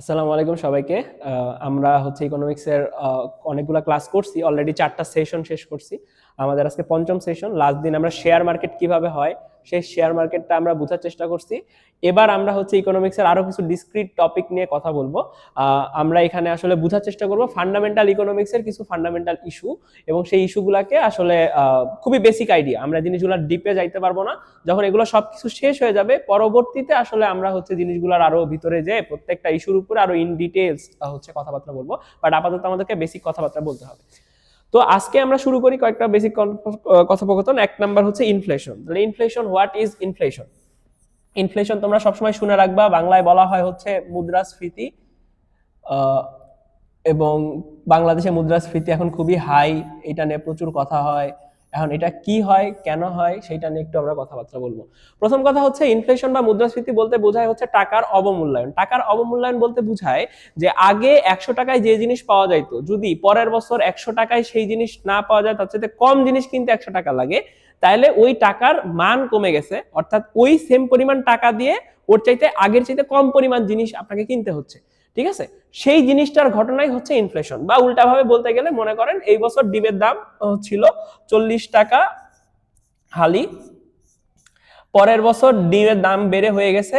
আসসালামু আলাইকুম সবাইকে। আমরা হচ্ছে ইকোনমিক্সের অনেকগুলো ক্লাস করছি অলরেডি চারটা সেশন শেষ করছি। আমাদের আজকে পঞ্চম সেশন লাস্ট দিন আমরা শেয়ার মার্কেট কীভাবে হয়, সেই শেয়ার মার্কেটটা আমরা বোঝার চেষ্টা করছি। এবার আমরা হচ্ছে ইকোনমিক্সের আরও কিছু ডিসক্রিট টপিক নিয়ে কথা বলব। আমরা এখানে আসলে বোঝার চেষ্টা করব ফান্ডামেন্টাল ইকোনমিক্সের কিছু ফান্ডামেন্টাল ইস্যু এবং সেই ইস্যুগুলোকে আসলে খুবই বেসিক আইডিয়া আমরা জিনিসগুলো ডিপে যাইতে পারব না। যখন এগুলো সবকিছু শেষ হয়ে যাবে, পরবর্তীতে আসলে আমরা হচ্ছে জিনিসগুলোর আরও ভিতরে যে প্রত্যেকটা ইস্যুর উপরে আরও ইন ডিটেলস হচ্ছে কথাবার্তা বলব। বাট আপাতত আমাদেরকে বেসিক কথাবার্তা বলতে হবে। তো আজকে আমরা শুরু করি কয়েকটা বেসিক কথোপকথন। এক নাম্বার হচ্ছে ইনফ্লেশন তাহলে inflation what is inflation inflation তোমরা সবসময় শুনে রাখবা। বাংলায় বলা হয় হচ্ছে মুদ্রাস্ফীতি এবং বাংলাদেশে মুদ্রাস্ফীতি এখন খুবই হাই এটা নিয়ে প্রচুর কথা হয়। এখন এটা কি হয়, কেন হয় সেটা নিয়ে একটু আমরা কথাবার্তা বলব। প্রথম কথা হচ্ছে ইনফ্লেশন বা মুদ্রাস্ফীতি বলতে বোঝায় হচ্ছে টাকার অবমূল্যায়ন। টাকার অবমূল্যায়ন বলতে বোঝায় যে আগে একশো টাকায় যে জিনিস পাওয়া যাইতো, যদি পরের বছর একশো টাকায় সেই জিনিস না পাওয়া যায়, তার চাইতে কম জিনিস কিনতে একশো টাকা লাগে তাহলে ওই টাকার মান কমে গেছে। অর্থাৎ ওই সেম পরিমাণ টাকা দিয়ে ওর চাইতে আগের চাইতে কম পরিমাণ জিনিস আপনাকে কিনতে হচ্ছে। ঠিক আছে? সেই জিনিসটার ঘটনাই হচ্ছে ইনফ্লেশন বা উল্টাভাবে বলতে গেলে মনে করেন এই বছর ডিমের দাম ছিল চল্লিশ টাকা হালি। পরের বছর ডিমের দাম বেড়ে হয়ে গেছে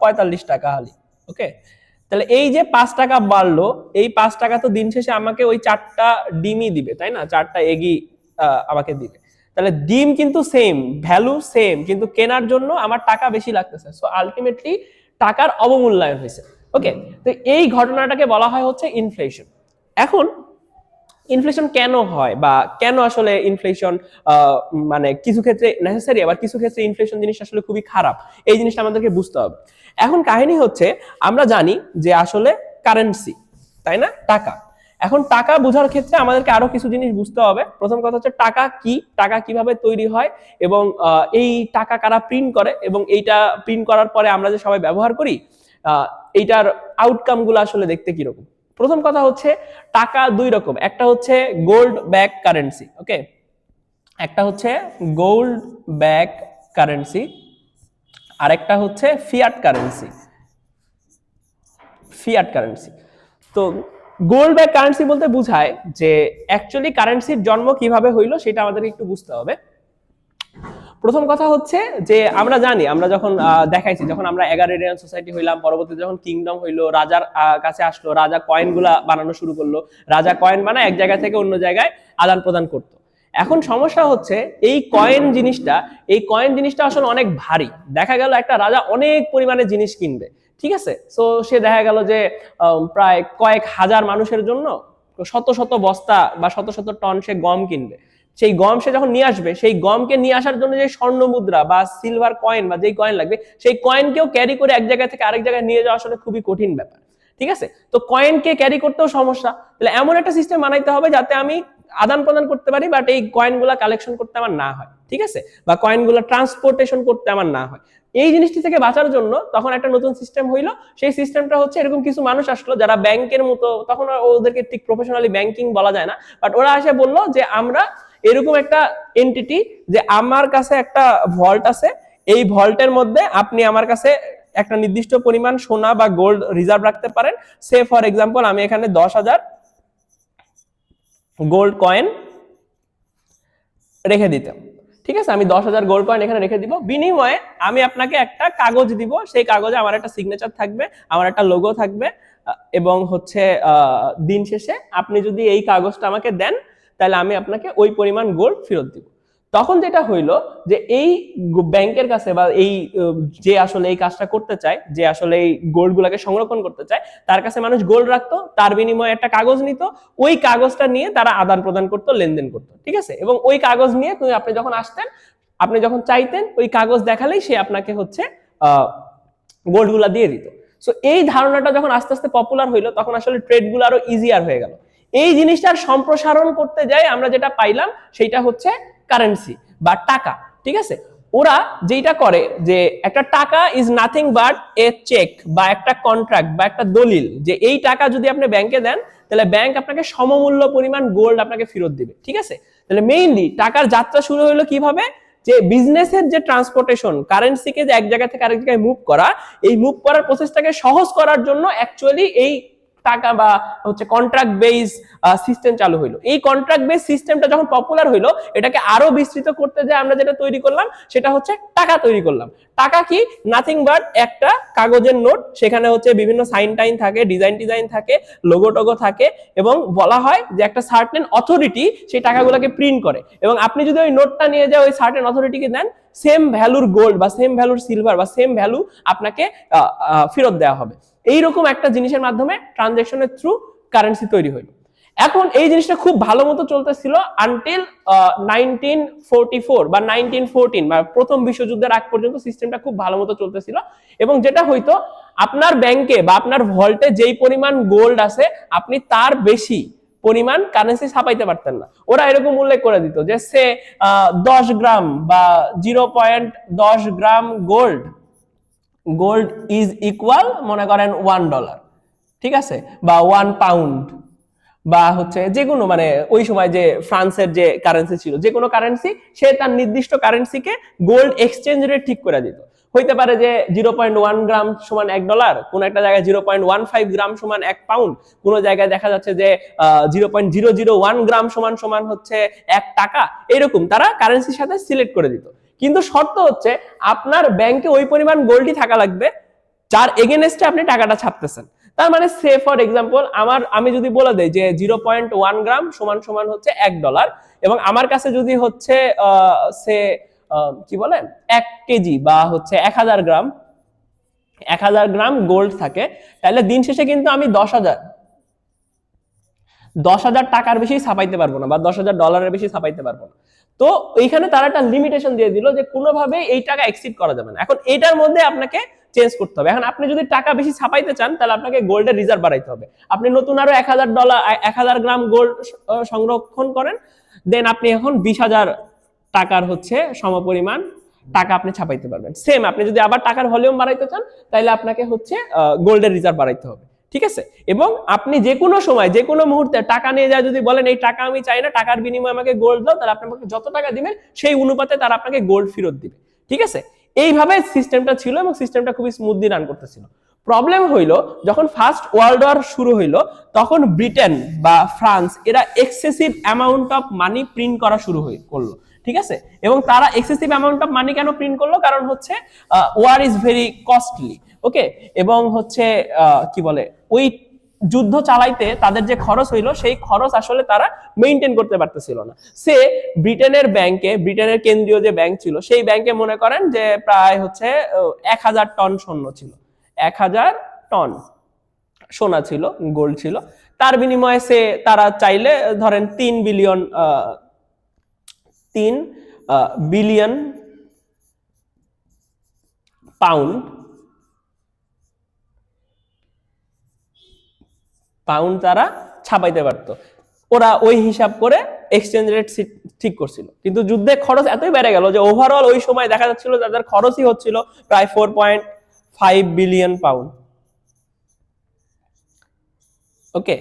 পঁয়তাল্লিশ টাকা হালি ওকে তাহলে এই যে পাঁচ টাকা বাড়লো, এই পাঁচ টাকা তো দিন শেষে আমাকে ওই চারটা ডিমই দিবে, তাই না? চারটা এগি আমাকে দিবে। তাহলে ডিম কিন্তু সেম ভ্যালু সেম কিন্তু কেনার জন্য আমার টাকা বেশি লাগতেছে। সো আলটিমেটলি টাকার অবমূল্যায়ন হয়েছে। ওকে তো এই ঘটনাটাকে বলা হয় হচ্ছে ইনফ্লেশন এখন ইনফ্লেশন কেন হয় বা কেন আসলে ইনফ্লেশন মানে কিছু ক্ষেত্রে নেসেসারি আবার কিছু ক্ষেত্রে ইনফ্লেশন জিনিস আসলে খুবই খারাপ? এই জিনিসটা আমাদেরকে বুঝতে হবে। এখন কাহিনী হচ্ছে, আমরা জানি যে আসলে কারেন্সি তাই না? টাকা। এখন টাকা বোঝার ক্ষেত্রে আমাদেরকে আরও কিছু জিনিস বুঝতে হবে। প্রথম কথা হচ্ছে টাকা কি, টাকা কীভাবে তৈরি হয় এবং এই টাকা কারা প্রিন্ট করে এবং এইটা প্রিন্ট করার পরে আমরা যে সবাই ব্যবহার করি এইটার আউটকামগুলো আসলে দেখতে কীরকম? প্রথম কথা হচ্ছে টাকা দুই রকম, একটা হচ্ছে গোল্ড ব্যাক কারেন্সি ওকে একটা হচ্ছে গোল্ড ব্যাক কারেন্সি আরেকটা হচ্ছে ফিয়াট কারেন্সি ফিয়াট কারেন্সি তো গোল্ড ব্যাক কারেন্সি বলতে বোঝায় যে অ্যাকচুয়ালি কারেন্সির জন্ম কীভাবে হইল সেটা আমাদেরকে একটু বুঝতে হবে। প্রথম কথা হচ্ছে যে আমরা জানি, আমরা যখন দেখাইছি, যখন আমরা এগারেরিয়ান সোসাইটি হইলাম, পরবর্তীতে যখন কিংডম হইল, রাজার কাছে আসলো, রাজা কয়েনগুলা বানানো শুরু করল, রাজা কয়েন বানায় এক জায়গা থেকে অন্য জায়গায় আদান প্রদান করতো। এখন সমস্যা হচ্ছে, এই কয়েন জিনিসটা, এই কয়েন জিনিসটা আসলে অনেক ভারী। দেখা গেল একটা রাজা অনেক পরিমাণে জিনিস কিনবে, ঠিক আছে? সো সে দেখা গেল যে প্রায় কয়েক হাজার মানুষের জন্য শত শত বস্তা বা শত শত টন সে গম কিনবে। সেই গম সে যখন নিয়ে আসবে, সেই গমকে নিয়ে আসার জন্য যে স্বর্ণ মুদ্রা বা সিলভার কয়েন বা যেই কয়েন লাগবে, সেই কয়েনকেও ক্যারি করে এক জায়গা থেকে আরেক জায়গায় নিয়ে যাওয়া আসলে খুবই কঠিন ব্যাপার। ঠিক আছে? তো কয়েনকে ক্যারি করতেও সমস্যা। তাহলে এমন একটা সিস্টেম বানাইতে হবে যাতে আমি আদান প্রদান করতে পারি বাট এই কয়েনগুলা কালেকশন করতে আমার না হয়। ঠিক আছে? বা কয়েনগুলো ট্রান্সপোর্টেশন করতে আমার না হয়। এই জিনিসটি থেকে বাঁচার জন্য তখন একটা নতুন সিস্টেম হইল। সেই সিস্টেমটা হচ্ছে এরকম কিছু মানুষ আসলো যারা ব্যাংকের মতো, তখন ওদেরকে ঠিক প্রফেশনালি ব্যাংকিং বলা যায় না বাট ওরা এসে বলল যে আমরা এরকম একটা এন্টিটি যে আমার কাছে একটা ভল্ট আছে, এই ভল্টের মধ্যে আপনি আমার কাছে একটা নির্দিষ্ট পরিমাণ সোনা বা গোল্ড রিজার্ভ রাখতে পারেন। সে ফর এক্সাম্পল আমি এখানে দশ হাজার গোল্ড কয়েন রেখে দিতাম। ঠিক আছে? আমি দশ হাজার গোল্ড কয়েন এখানে রেখে দিব। বিনিময়ে আমি আপনাকে একটা কাগজ দিব। সেই কাগজে আমার একটা সিগনেচার থাকবে, আমার একটা লোগো থাকবে এবং হচ্ছে দিন শেষে আপনি যদি এই কাগজটা আমাকে দেন তাহলে আমি আপনাকে ওই পরিমাণ গোল্ড ফেরত দিব। তখন যেটা হইল যে এই ব্যাংকের কাছে বা এই, যে আসলে এই কাজটা করতে চায়, যে আসলে এই গোল্ড গুলাকে সংরক্ষণ করতে চায়, তার কাছে মানুষ গোল্ড রাখতো, তার বিনিময়ে একটা কাগজ নিত, ওই কাগজটা নিয়ে তারা আদান প্রদান করতো, লেনদেন করতো, ঠিক আছে? এবং ওই কাগজ নিয়ে তুমি, আপনি যখন আসতেন, আপনি যখন চাইতেন, ওই কাগজ দেখালেই সে আপনাকে হচ্ছে গোল্ডগুলা দিয়ে দিত। সো এই ধারণাটা যখন আস্তে আস্তে পপুলার হইল, তখন আসলে ট্রেডগুলো আরও ইজিয়ার হয়ে গেল। এই জিনিসটার সম্প্রসারণ করতে যাই আমরা যেটা পাইলাম সেটা হচ্ছে কারেন্সি বা টাকা, ঠিক আছে? ওরা যেটা করে যে একটা টাকা is nothing but a cheque বা একটা কন্ট্রাক্ট বা একটা দলিল যে এই টাকা যদি আপনি ব্যাংকে দেন, তাহলে ব্যাংক আপনাকে সমমূল্য পরিমাণ গোল্ড আপনাকে ফেরত দিবে, ঠিক আছে? তাহলে মেইনলি টাকার যাত্রা শুরু হলো কীভাবে? যে বিজনেসের যে ট্রান্সপোর্টেশন কারেন্সিকে যে এক জায়গা থেকে আরেক জায়গায় মুভ করা, এই মুভ করার প্রসেসটাকে সহজ করার জন্য অ্যাকচুয়ালি এই টাকা বা হচ্ছে কন্ট্রাক্ট বেস সিস্টেম চালু হইল। এই কন্ট্রাক্ট বেস সিস্টেমটা যখন পপুলার হইল, এটাকে আরও বিস্তৃত করতে যে আমরা যেটা তৈরি করলাম, সেটা হচ্ছে টাকা তৈরি করলাম। টাকা কি? নাথিং বাট একটা কাগজের নোট, সেখানে হচ্ছে বিভিন্ন সাইন টাইন থাকে ডিজাইন ডিজাইন থাকে লোগো টোগো থাকে, এবং বলা হয় যে একটা সার্টেন অথরিটি সেই টাকাগুলোকে প্রিন্ট করে। এবং আপনি যদি ওই নোটটা নিয়ে যাও ওই সার্টেন অথরিটিকে দেন সেম ভ্যালুর গোল্ড বা সেম ভ্যালুর সিলভার বা সেম ভ্যালু আপনাকে ফেরত দেওয়া হবে। এইরকম একটা জিনিসের মাধ্যমে ট্রানজেকশনের থ্রু কারেন্সি তৈরি হইল। এখন এই জিনিসটা খুব ভালো মতো চলতেছিল আনটিল নাইনটিন বা নাইনটিন ফোরটিন বা প্রথম বিশ্বযুদ্ধের আগ পর্যন্ত সিস্টেমটা খুব ভালো মতো চলতেছিল এবং যেটা হইতো, আপনার ব্যাংকে বা আপনার ভল্টে যেই পরিমাণ গোল্ড আছে, আপনি তার বেশি পরিমাণ কারেন্সি ছাপাইতে পারতেন না। ওরা এরকম উল্লেখ করে দিত যে সে দশ গ্রাম বা জিরো পয়েন্ট দশ gram gold gold is equal মনে করেন ওয়ান ডলার ঠিক আছে? বা ওয়ান পাউন্ড বা হচ্ছে যে কোনো মানে ওই সময় যে ফ্রান্সের যে কারেন্সি ছিল, যে কোনো কারেন্সি সে তার নির্দিষ্ট কারেন্সিকে গোল্ড এক্সচেঞ্জ রেট ঠিক করে দিত। হইতে পারে যে জিরো পয়েন্ট ওয়ান গ্রাম সমান এক ডলার কোন একটা জায়গায় zero point one five gram সমান এক পাউন্ড কোনো জায়গায় দেখা যাচ্ছে যে zero point zero zero one gram সমান সমান হচ্ছে এক টাকা, এরকম তারা কারেন্সির সাথে সিলেক্ট করে দিত। কিন্তু শর্ত হচ্ছে আপনার ব্যাংকে ওই পরিমাণ গোল্ডই থাকা লাগবে, যার এগেনস্টে আপনি টাকাটা ছাপতেছেন। তার মানে সে ফর এক্সাম্পল আমার, আমি যদি বলে দেই যে জিরো পয়েন্ট ওয়ান গ্রাম সমান সমান হচ্ছে এক ডলার এবং আমার কাছে যদি হচ্ছে সে কি বলে? এক কেজি বা হচ্ছে এক হাজার গ্রাম এক হাজার গ্রাম গোল্ড থাকে, তাহলে দিন শেষে কিন্তু আমি দশ হাজার দশ হাজার টাকার বেশি ছাপাইতে পারব না বা দশ হাজার ডলারের বেশি ছাপাইতে পারব না। তো এইখানে তারা একটা লিমিটেশন দিয়ে দিল যে কোনোভাবে এই টাকা এক্সিড করা যাবে না। এখন এটার মধ্যে আপনাকে চেঞ্জ করতে হবে। এখন আপনি যদি টাকা বেশি ছাপাইতে চান, তাহলে আপনাকে গোল্ডের রিজার্ভ বাড়াইতে হবে। আপনি নতুন আরও এক হাজার ডলার এক হাজার গ্রাম গোল্ড সংরক্ষণ করেন দেন আপনি এখন বিশ হাজার টাকার হচ্ছে সমপরিমাণ টাকা আপনি ছাপাইতে পারবেন। সেম আপনি যদি আবার টাকার ভলিউম বাড়াইতে চান তাহলে আপনাকে হচ্ছে গোল্ডের রিজার্ভ বাড়াইতে হবে। ঠিক আছে? এবং আপনি যে কোনো সময় যে কোনো মুহূর্তে টাকা নিয়ে যায় যদি বলেন, এই টাকা আমি চাই না, টাকার বিনিময়ে আমাকে গোল্ড দাও, তাহলে আপনি আমাকে যত টাকা দিবেন, সেই অনুপাতে তারা আপনাকে গোল্ড ফেরত দিবে। ঠিক আছে? এইভাবে সিস্টেমটা ছিল এবং সিস্টেমটা খুবই স্মুথলি রান করতেছিল। প্রবলেম হইল, যখন ফার্স্ট ওয়ার্ল্ড ওয়ার শুরু হইল, তখন ব্রিটেন বা ফ্রান্স এরা excessive amount of money print করা শুরু হই, করল। ঠিক আছে? এবং তারা এক্সেসিভ অ্যামাউন্ট অফ মানি কেন প্রিন্ট করল? কারণ হচ্ছে war is very costly okay? এবং হচ্ছে কি বলে, ওই যুদ্ধ চালাইতে তাদের যে খরচ হইল, সেই খরচ আসলে তারা মেনটেন করতে পারতেছিল না। সে ব্রিটেনের ব্যাংকে, ব্রিটেনের কেন্দ্রীয় যে ব্যাংক ছিল, সেই ব্যাংকে মনে করেন যে প্রায় হচ্ছে এক হাজার টন স্বর্ণ ছিল। এক হাজার টন সোনা ছিল গোল্ড ছিল। তার বিনিময়ে সে, তারা চাইলে, ধরেন, তিন বিলিয়ন তিন বিলিয়ন পাউন্ড পাউন্ড তারা ছাপাইতে পারতো। ওরা ওই হিসাব করে এক্সচেঞ্জ রেট ঠিক করছিল। কিন্তু যুদ্ধে খরচ এতই বেড়ে গেল যে ওভারঅল ওই সময় দেখা যাচ্ছিল তাদের খরচই হচ্ছিল প্রায় four point five billion pound okay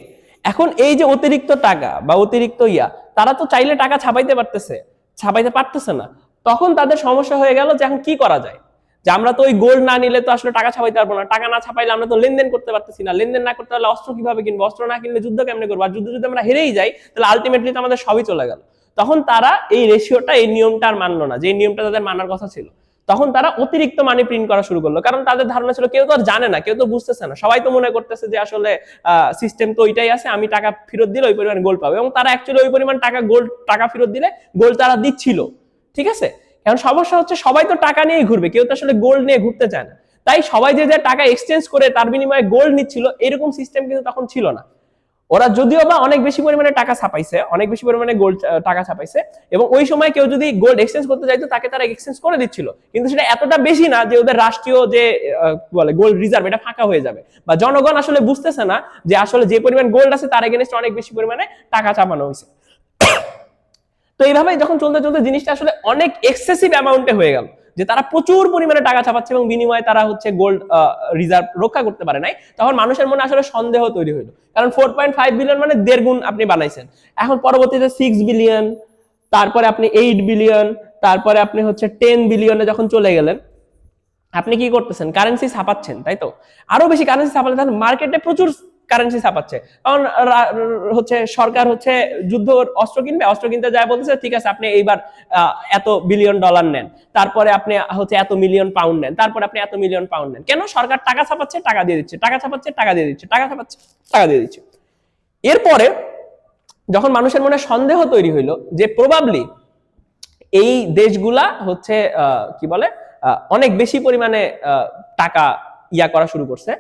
এখন এই যে অতিরিক্ত টাকা বা অতিরিক্ত ইয়া, তারা তো চাইলে টাকা ছাপাইতে পারতেছে ছাপাইতে পারতেছে না। তখন তাদের সমস্যা হয়ে গেল যে এখন কি করা যায়? যে আমরা তো ওই গোল্ড না নিলে তো আসলে টাকা ছাপাইতে পারব না। টাকা না ছাপাইলে আমরা তো লেনদেন করতে পারতেছি না। লেনদেন না করতে পারলে অস্ত্র কীভাবে কিনবো? অস্ত্র না কিনলে যুদ্ধ কেমনে করব? আর যুদ্ধ যদি আমরা হেরেই যাই, তাহলে আলটিমেটলি তো আমাদের সবই চলে গেল। তখন তারা এই রেশিওটা এই নিয়মটা আর মানলো না, যে নিয়মটা তাদের মানার কথা ছিল। তখন তারা অতিরিক্ত মানি প্রিন্ট করা শুরু করল। কারণ তাদের ধারণা ছিল কেউ তো আর জানে না, কেউ তো বুঝতেছে না। সবাই তো মনে করতেছে যে আসলে সিস্টেম তো ওইটাই আছে, আমি টাকা ফেরত দিলে ওই পরিমাণ গোল্ড পাবো। এবং তারা অ্যাকচুয়ালি ওই পরিমাণ টাকা গোল্ড টাকা ফেরত দিলে গোল্ড তারা দিচ্ছিল। ঠিক আছে? এখন সমস্যা হচ্ছে সবাই তো টাকা নিয়েই ঘুরবে, কেউ তো আসলে গোল্ড নিয়ে ঘুরতে চায় না। তাই সবাই যে যে টাকা এক্সচেঞ্জ করে তার বিনিময়ে গোল্ড নিচ্ছিল, এরকম সিস্টেম কিন্তু তখন ছিল না। ওরা যদিও বা অনেক বেশি পরিমাণে টাকা ছাপাইছে, অনেক বেশি পরিমাণে গোল্ড টাকা ছাপাইছে এবং ওই সময় কেউ যদি গোল্ড এক্সচেঞ্জ করতে চাইতো তাকে তারা এক্সচেঞ্জ করে দিচ্ছিল। কিন্তু সেটা এতটা বেশি না যে ওদের রাষ্ট্রীয় যে বলে গোল্ড রিজার্ভ এটা ফাঁকা হয়ে যাবে। বা জনগণ আসলে বুঝতেছে না যে আসলে যে পরিমাণ গোল্ড আছে তার এগেনস্ট অনেক বেশি পরিমাণে টাকা চাপানো হয়েছে। তো এইভাবে যখন চলতে চলতে জিনিসটা আসলে অনেক এক্সেসিভ অ্যামাউন্টে হয়ে গেল, যে তারা প্রচুর পরিমাণে টাকা ছাপাচ্ছে এবং বিনিময়ে তারা হচ্ছে গোল্ড রিজার্ভ রক্ষা করতে পারে নাই। তখন মানুষের মনে আসলে সন্দেহ তৈরি হইল। কারণ ফোর পয়েন্ট ফাইভ বিলিয়ন মানে দেড় গুণ আপনি বানাইছেন। এখন পরবর্তীতে সিক্স বিলিয়ন তারপরে আপনি এইট বিলিয়ন তারপরে আপনি হচ্ছে টেন বিলিয়নে যখন চলে গেলেন, আপনি কি করতেছেন? কারেন্সি ছাপাচ্ছেন, তাই তো? আরও বেশি কারেন্সি ছাপালে তাহলে মার্কেটে প্রচুর কারেন্সি ছাপাচ্ছে কারণ হচ্ছে সরকার হচ্ছে যুদ্ধ অস্ত্র কিনবে, অস্ত্র কিনতে যায় বলতেছে, ঠিক আছে, আপনি এইবার এত বিলিয়ন ডলার নেন। তারপরে আপনি হচ্ছে এত মিলিয়ন পাউন্ড নেন, তারপরে আপনি এত মিলিয়ন পাউন্ড নেন। কেন? সরকার টাকা ছাপাচ্ছে, টাকা দিয়ে দিচ্ছে, টাকা ছাপাচ্ছে, টাকা দিয়ে দিচ্ছে, টাকা ছাপাচ্ছে, টাকা দিয়ে দিচ্ছে। এরপরে যখন মানুষের মনে সন্দেহ তৈরি হইল যে প্রবাবলি এই দেশগুলা হচ্ছে কি বলে অনেক বেশি পরিমাণে টাকা ইয়া করা শুরু করছে।